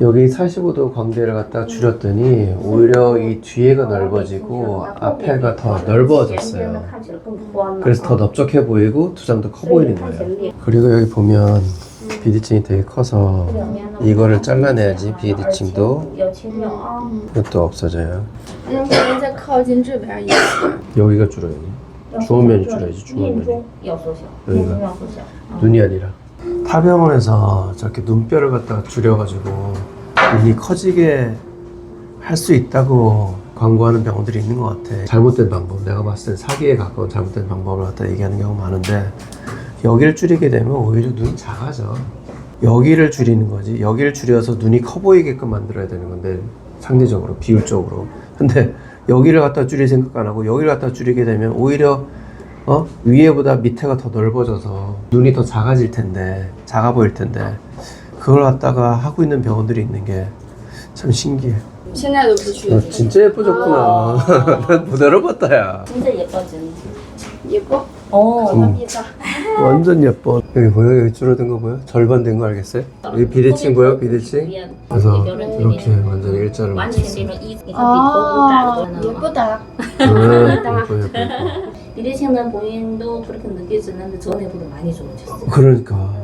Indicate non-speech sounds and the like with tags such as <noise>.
여기 45도 광대를 갖다가 줄였더니 오히려 이 뒤에가 넓어지고 앞에가 더 넓어졌어요. 그래서 더 넓적해 보이고 두 장 더 커 보이는 거예요. 그리고 여기 보면 비대칭이 되게 커서 이거를 잘라내야지 비대칭도 이것도 없어져요. 여기가 줄어요. 주원면이 줄어야지 주원면이. 여기가 눈이 아니라. 타병원에서 저렇게 눈뼈를 갖다가 줄여가지고 눈이 커지게 할 수 있다고 광고하는 병원들이 있는 것 같아. 잘못된 방법. 내가 봤을 땐 사기에 가까운 잘못된 방법을 갖다 얘기하는 경우가 많은데 여기를 줄이게 되면 오히려 눈이 작아져. 여기를 줄이는 거지. 여기를 줄여서 눈이 커 보이게끔 만들어야 되는 건데 상대적으로 비율적으로. 근데 여기를 갖다 줄일 생각 안 하고 여기를 갖다 줄이게 되면 오히려 어? 위에보다 밑에가 더 넓어져서 눈이 더 작아질 텐데 작아 보일 텐데 그걸 갖다가 하고 있는 병원들이 있는 게 참 신기해. 신나도 부추. 아, 진짜 예뻐졌구나. 아. <laughs> 난못 알아봤다 야. 진짜 예뻐지네. 예뻐? 어. 감사합니다. 음. 완전 예뻐. 여기 보여? 여기 줄어든 거 보여? 절반 된 거 알겠어요? 여기 비대칭 보여? 비대칭? 그래서 이렇게 완전 일자를 맞췄어. 이런 아, 밑으로 예쁘다. 음, <laughs> 예뻐 예뻐. 비대칭은 본인도 그렇게 느끼지는데 전에보다 많이 좋아졌어요. 그러니까